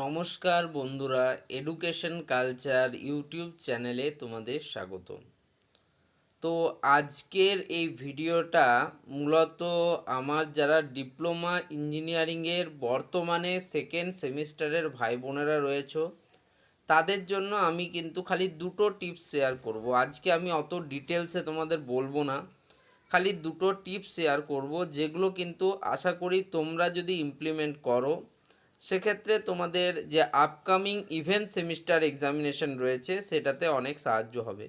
নমস্কার বন্ধুরা education culture YouTube চ্যানেলে তোমাদের স্বাগত তো আজকের এই ভিডিওটা মূলত আমার যারা ডিপ্লোমা ইঞ্জিনিয়ারিংয়ের বর্তমানে সেকেন্ড সেমিস্টারের ভাই বোনেরা রয়েছে, তাদের জন্য আমি কিন্তু খালি দুটো টিপস শেয়ার করব। আজকে আমি অত ডিটেলসে তোমাদের বলব না, খালি দুটো টিপস শেয়ার করব, যেগুলো কিন্তু আশা করি তোমরা যদি ইমপ্লিমেন্ট করো সেক্ষেত্রে তোমাদের যে আপকামিং ইভেন্ট সেমিস্টার এক্সামিনেশন রয়েছে, সেটাতে অনেক সাহায্য হবে।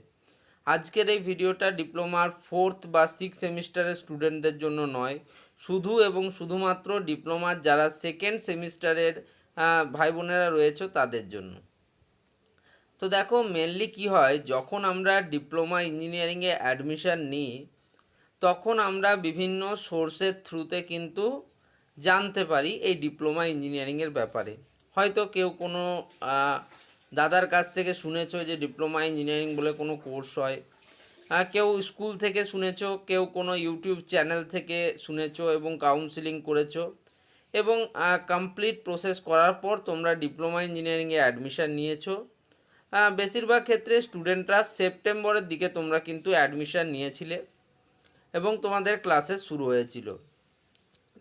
আজকের এই ভিডিওটা ডিপ্লোমার ফোর্থ বা সিক্স সেমিস্টারের স্টুডেন্টদের জন্য নয়। শুধু এবং শুধুমাত্র ডিপ্লোমার যারা সেকেন্ড সেমিস্টারের ভাই বোনেরা রয়েছে তাদের জন্য। তো দেখো মেনলি কি হয়, যখন আমরা ডিপ্লোমা ইঞ্জিনিয়ারিংয়ে অ্যাডমিশন নিই, তখন আমরা বিভিন্ন সোর্সের থ্রুতে কিন্তু জানতে পারি এই ডিপ্লোমা ইঞ্জিনিয়ারিংয়ের ব্যাপারে। হয়তো কেউ কোনো দাদার কাছ থেকে শুনেছো যে ডিপ্লোমা ইঞ্জিনিয়ারিং বলে কোনো কোর্স হয়। কেউ স্কুল থেকে শুনেছো, কেউ কোনো ইউটিউব চ্যানেল থেকে শুনেছো এবং কাউন্সিলিং করেছ এবং কমপ্লিট প্রসেস করার পর তোমরা ডিপ্লোমা ইঞ্জিনিয়ারিংয়ে অ্যাডমিশান নিয়েছো। বেশিরভাগ ক্ষেত্রে স্টুডেন্টরা সেপ্টেম্বরের দিকে তোমরা কিন্তু অ্যাডমিশান নিয়েছিলে এবং তোমাদের ক্লাসেস শুরু হয়েছিল।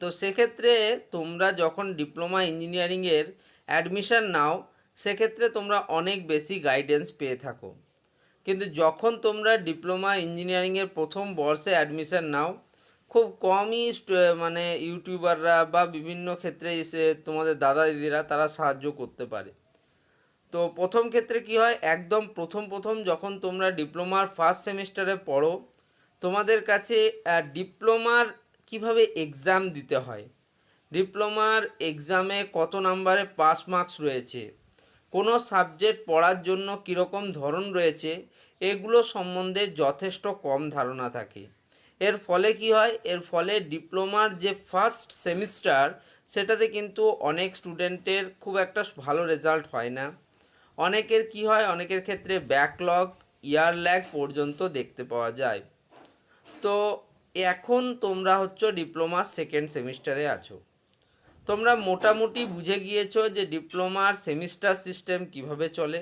তো সেক্ষেত্রে তোমরা যখন ডিপ্লোমা ইঞ্জিনিয়ারিংয়ের অ্যাডমিশান নাও, সেক্ষেত্রে তোমরা অনেক বেশি গাইডেন্স পেয়ে থাকো। কিন্তু যখন তোমরা ডিপ্লোমা ইঞ্জিনিয়ারিংয়ের প্রথম বর্ষে অ্যাডমিশান নাও, খুব কমই মানে ইউটিউবাররা বা বিভিন্ন ক্ষেত্রে এসে তোমাদের দাদা দিদিরা তারা সাহায্য করতে পারে। তো প্রথম ক্ষেত্রে কি হয়, একদম প্রথম প্রথম যখন তোমরা ডিপ্লোমার ফার্স্ট সেমিস্টারে পড়ো, তোমাদের কাছে ডিপ্লোমার কীভাবে এক্সাম দিতে হয়? ডিপ্লোমার এক্সামে কত নাম্বারে পাস মার্কস রয়েছে? কোনো সাবজেক্ট পড়ার জন্য কীরকম ধরন রয়েছে? এগুলো সম্বন্ধে যথেষ্ট কম ধারণা থাকে। এর ফলে কি হয়? এর ফলে ডিপ্লোমার যে ফার্স্ট সেমিস্টার সেটাতে কিন্তু অনেক স্টুডেন্টের খুব একটা ভালো রেজাল্ট হয় না। অনেকের কি হয়? অনেকের ক্ষেত্রে ব্যাকলগ ইয়ার ল্যাগ পর্যন্ত দেখতে পাওয়া যায়। তো এখন তোমরা হচ্ছে ডিপ্লোমা সেকেন্ড সেমিস্টারে আছো। তোমরা মোটামুটি বুঝে গিয়েছো যে ডিপ্লোমার সেমিস্টার সিস্টেম কীভাবে চলে।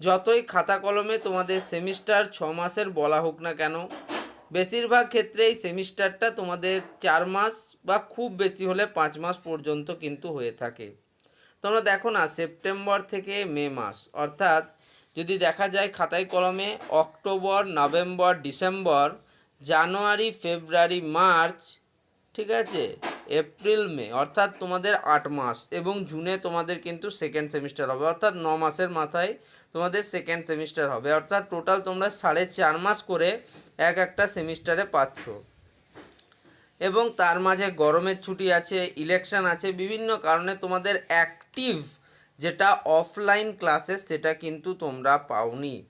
যতই খাতা কলমে তোমাদের সেমিস্টার ছ মাসের বলা হোক না কেন, বেশিরভাগ ক্ষেত্রেই সেমিস্টারটা তোমাদের চার মাস বা খুব বেশি হলে পাঁচ মাস পর্যন্ত কিন্তু হয়ে থাকে। তোমরা দেখো না, সেপ্টেম্বর থেকে মে মাস, অর্থাৎ যদি দেখা যায় খাতায় কলমে October, November, December January, February, March, ঠিক আছে? এপ্রিল, মে, অর্থাৎ তোমাদের আট মাস এবং জুনে তোমাদের কিন্তু সেকেন্ড সেমিস্টার হবে। অর্থাৎ ন মাসের মাথায় তোমাদের সেকেন্ড সেমিস্টার হবে। অর্থাৎ টোটাল তোমরা সাড়ে চার মাস করে এক একটা সেমিস্টারে পাচ্ছ। এবং তার মাঝে গরমের ছুটি আছে ইলেকশন আছে, বিভিন্ন কারণে তোমাদের অ্যাক্টিভ যেটা অফলাইন ক্লাসেস সেটা কিন্তু তোমরা পাওনি।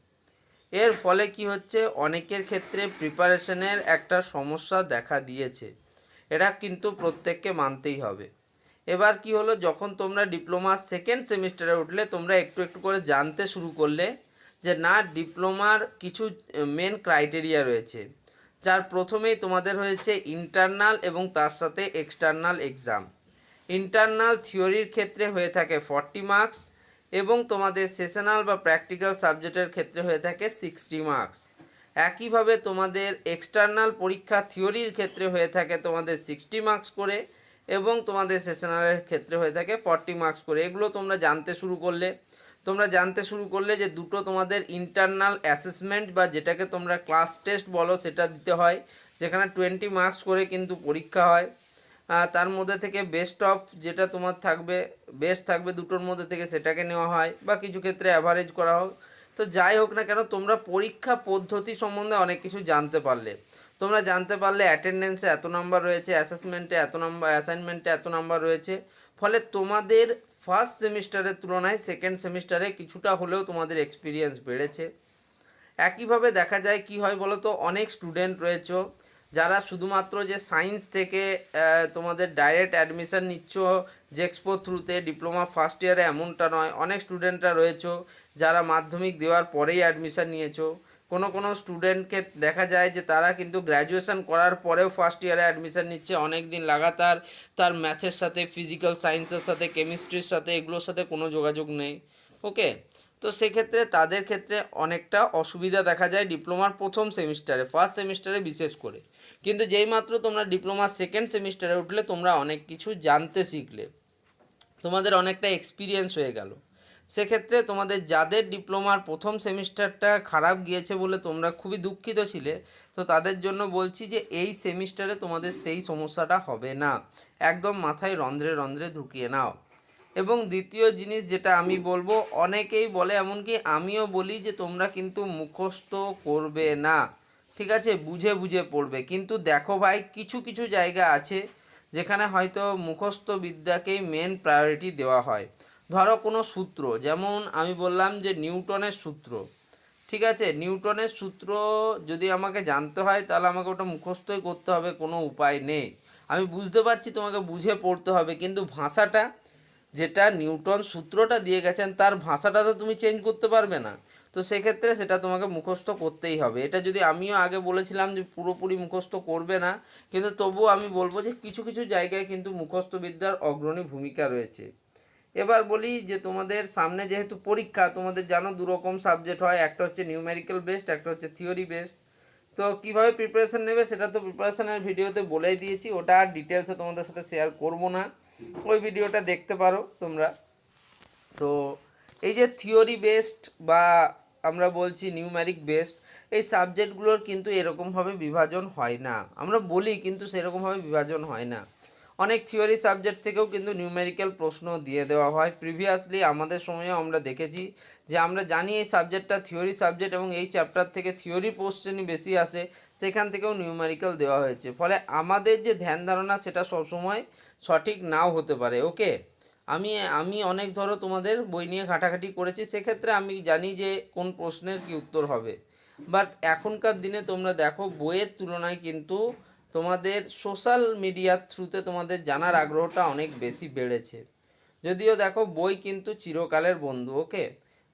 এর ফলে কি হচ্ছে? অনেকের ক্ষেত্রে প্রিপারেশনের একটা সমস্যা দেখা দিয়েছে। এটা কিন্তু প্রত্যেককে মানতেই হবে। এবার কি হলো? যখন তোমরা ডিপ্লোমা সেকেন্ড সেমিস্টারে উঠলে, তোমরা একটু একটু করে জানতে শুরু করলে যে না ডিপ্লোমার কিছু মেন ক্রাইটেরিয়া রয়েছে। যার প্রথমেই তোমাদের হয়েছে ইন্টারনাল এবং তার সাথে এক্সটার্নাল এক্সাম ইন্টারনাল থিওরির ক্ষেত্রে হয়ে থাকে ফর্টি মার্কস এবং তোমাদের সেশনাল বা প্র্যাকটিক্যাল সাবজেক্টের ক্ষেত্রে হয়ে থাকে সিক্সটি মার্কস। একইভাবে তোমাদের এক্সটার্নাল পরীক্ষা থিওরির ক্ষেত্রে হয়ে থাকে তোমাদের সিক্সটি মার্কস করে এবং তোমাদের সেশনালের ক্ষেত্রে হয়ে থাকে ফর্টি মার্কস করে। এগুলো তোমরা জানতে শুরু করলে, তোমরা জানতে শুরু করলে যে দুটো তোমাদের ইন্টারনাল অ্যাসেসমেন্ট বা যেটাকে তোমরা ক্লাস টেস্ট বলো সেটা দিতে হয়, যেখানে টোয়েন্টি মার্কস করে কিন্তু পরীক্ষা হয়। তার মধ্যে থেকে বেস্ট অফ যেটা তোমার থাকবে বেস্ট থাকবে দুটোর মধ্যে থেকে সেটাকে নেওয়া হয় বা কিছু ক্ষেত্রে অ্যাভারেজ করা হোক। তো যাই হোক না কেন, তোমরা পরীক্ষা পদ্ধতি সম্বন্ধে অনেক কিছু জানতে পারলে। তোমরা জানতে পারলে অ্যাটেন্ডেন্সে এত নাম্বার রয়েছে অ্যাসেসমেন্টে এত নাম্বার অ্যাসাইনমেন্টে এত নাম্বার রয়েছে। ফলে তোমাদের ফার্স্ট সেমিস্টারের তুলনায় সেকেন্ড সেমিস্টারে কিছুটা হলেও তোমাদের এক্সপিরিয়েন্স বেড়েছে। একইভাবে দেখা যায় কি হয় বলো তো অনেক স্টুডেন্ট রয়েছে যারা শুধুমাত্র যে সায়েন্স থেকে তোমাদের ডাইরেক্ট অ্যাডমিশন নিচ্ছ জেক্সপো থ্রুতে ডিপ্লোমা ফার্স্ট ইয়ারে এমনটা নয়, অনেক স্টুডেন্টরা রয়েছে, যারা মাধ্যমিক দেওয়ার পরেই অ্যাডমিশন নিয়েছো। কোনো কোনো স্টুডেন্টকে দেখা যায় যে তারা কিন্তু গ্র্যাজুয়েশন করার পরেও ফার্স্ট ইয়ারে অ্যাডমিশন নিচ্ছে অনেক দিন লাগাতার তার ম্যাথের সাথে ফিজিক্যাল সায়েন্সের সাথে কেমিস্ট্রির সাথে, এগুলোর সাথে কোনো যোগাযোগ নেই। ওকে তো সেক্ষেত্রে তাদের ক্ষেত্রে অনেকটা অসুবিধা দেখা যায় ডিপ্লোমার প্রথম সেমিস্টারে ফার্স্ট সেমিস্টারে বিশেষ করে। কিন্তু যেই মাত্র তোমরা ডিপ্লোমার সেকেন্ড সেমিস্টারে উঠলে, তোমরা অনেক কিছু জানতে শিখলে। তোমাদের অনেকটা এক্সপিরিয়েন্স হয়ে গেল। সেক্ষেত্রে তোমাদের যাদের ডিপ্লোমার প্রথম সেমিস্টারটা খারাপ গিয়েছে বলে তোমরা খুবই দুঃখিত ছিলে, তো তাদের জন্য বলছি যে, এই সেমিস্টারে তোমাদের সেই সমস্যাটা হবে না। একদম মাথায় রন্ধ্রে রন্ধ্রে ঢুকিয়ে নাও। এবং দ্বিতীয় জিনিস যেটা আমি বলব, অনেকেই বলে, এমনকি আমিও বলি যে, তোমরা কিন্তু মুখস্থ করবে না। ঠিক আছে, বুঝে বুঝে পড়বে। কিন্তু দেখো ভাই, কিছু কিছু জায়গা আছে যেখানে হয়তো মুখস্থ বিদ্যাকেই মেন প্রায়োরিটি দেওয়া হয়। ধরো কোনো সূত্র, যেমন আমি বললাম যে নিউটনের সূত্র। ঠিক আছে, নিউটনের সূত্র যদি আমাকে জানতে হয়, তাহলে আমাকে ওটা মুখস্থই করতে হবে, কোনো উপায় নেই। আমি বুঝতে পারছি তোমাকে বুঝে পড়তে হবে, কিন্তু ভাষাটা, যেটা নিউটন সূত্রটা দিয়ে গেছেন, তার ভাষাটা তো তুমি চেঞ্জ করতে পারবে না। তো সেক্ষেত্রে সেটা তোমাকে মুখস্থ করতেই হবে। এটা যদি আমিও আগে বলেছিলাম যে পুরোপুরি মুখস্থ করবে না, কিন্তু তবুও আমি বলব যে কিছু কিছু জায়গায় কিন্তু মুখস্থ বিদ্যার অগ্রণী ভূমিকা রয়েছে। এবার বলি যে তোমাদের সামনে যেহেতু পরীক্ষা, তোমাদের জানো দু রকম সাবজেক্ট হয়, একটা হচ্ছে নিউমেরিক্যাল বেসড একটা হচ্ছে থিওরি বেসড তো কীভাবে প্রিপারেশান নেবে সেটা তো প্রিপারেশানের ভিডিওতে বলেই দিয়েছি, ওটা আর ডিটেলসে তোমাদের সাথে শেয়ার করব না। ওই ভিডিওটা দেখতে পারো তোমরা। তো এই যে থিওরি বেসড বা আমরা বলছি নিউম্যারিক বেসড এই সাবজেক্টগুলোর কিন্তু এরকমভাবে বিভাজন হয় না। আমরা বলি কিন্তু সেরকমভাবে বিভাজন হয় না। অনেক থিওরি সাবজেক্ট থেকেও কিন্তু নিউমেরিক্যাল প্রশ্ন দিয়ে দেওয়া হয়। প্রিভিয়াসলি আমাদের সময়েও আমরা দেখেছি যে আমরা জানি এই সাবজেক্টটা থিওরি সাবজেক্ট এবং এই চ্যাপ্টার থেকে থিওরি কোশ্চেনই বেশি আসে, সেখান থেকেও নিউমেরিক্যাল দেওয়া হয়েছে। ফলে আমাদের যে ধ্যান ধারণা সেটা সবসময় সঠিক নাও হতে পারে ওকে আমি আমি অনেক ধরো তোমাদের বই নিয়ে ঘাটাঘাটি করেছি, সেক্ষেত্রে আমি জানি যে কোন প্রশ্নের কি উত্তর হবে। বাট এখনকার দিনে তোমরা দেখো, বইয়ের তুলনায় কিন্তু তোমাদের সোশ্যাল মিডিয়ার থ্রুতে তোমাদের জানার আগ্রহটা অনেক বেশি বেড়েছে। যদিও দেখো, বই কিন্তু চিরকালের বন্ধু ওকে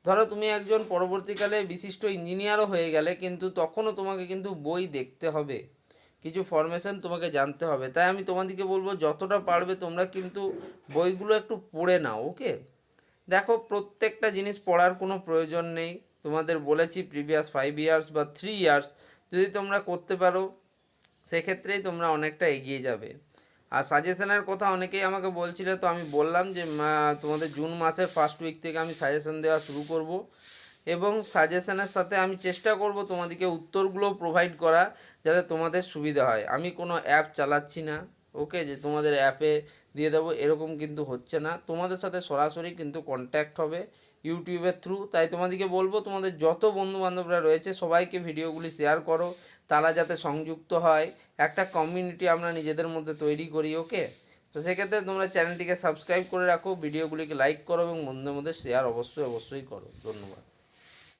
ধরো তুমি একজন পরবর্তীকালে বিশিষ্ট ইঞ্জিনিয়ারও হয়ে গেলে কিন্তু তখনও তোমাকে কিন্তু বই দেখতে হবে। কিছু ফরমেশন তোমাকে জানতে হবে। তাই আমি তোমাদেরকে বলব, যতটা পারবে তোমরা কিন্তু বইগুলো একটু পড়ে নাও ওকে দেখো, প্রত্যেকটা জিনিস পড়ার কোনো প্রয়োজন নেই। তোমাদের বলেছি প্রিভিয়াস ফাইভ ইয়ার্স বা থ্রি ইয়ার্স যদি তোমরা করতে পারো, সেক্ষেত্রেই তোমরা অনেকটা এগিয়ে যাবে। আর সাজেশনের কথা অনেকেই আমাকে বলছিলে, তো আমি বললাম যে তোমাদের জুন মাসের ফার্স্ট উইক থেকে আমি সাজেশন দেওয়া শুরু করব। এবং সাজেশনের সাথে আমি চেষ্টা করব তোমাদেরকে উত্তরগুলো প্রোভাইড করা যাতে তোমাদের সুবিধা হয়। আমি কোনো অ্যাপ চালাচ্ছি না ওকে যে তোমাদের অ্যাপে দিয়ে দেবো, এরকম কিন্তু হচ্ছে না। তোমাদের সাথে সরাসরি কিন্তু কন্ট্যাক্ট হবে ইউটিউবের থ্রু তাই তোমাদেরকে বলব, তোমাদের যত বন্ধু বান্ধবরা রয়েছে, সবাইকে ভিডিওগুলি শেয়ার করো। তারা যাতে সংযুক্ত হয়। একটা কমিউনিটি আমরা নিজেদের মধ্যে তৈরি করি ওকে তো সেক্ষেত্রে তোমরা চ্যানেলটিকে সাবস্ক্রাইব করে রাখো, ভিডিওগুলিকে লাইক করো এবং বন্ধুদের মধ্যে শেয়ার অবশ্যই অবশ্যই করো। ধন্যবাদ।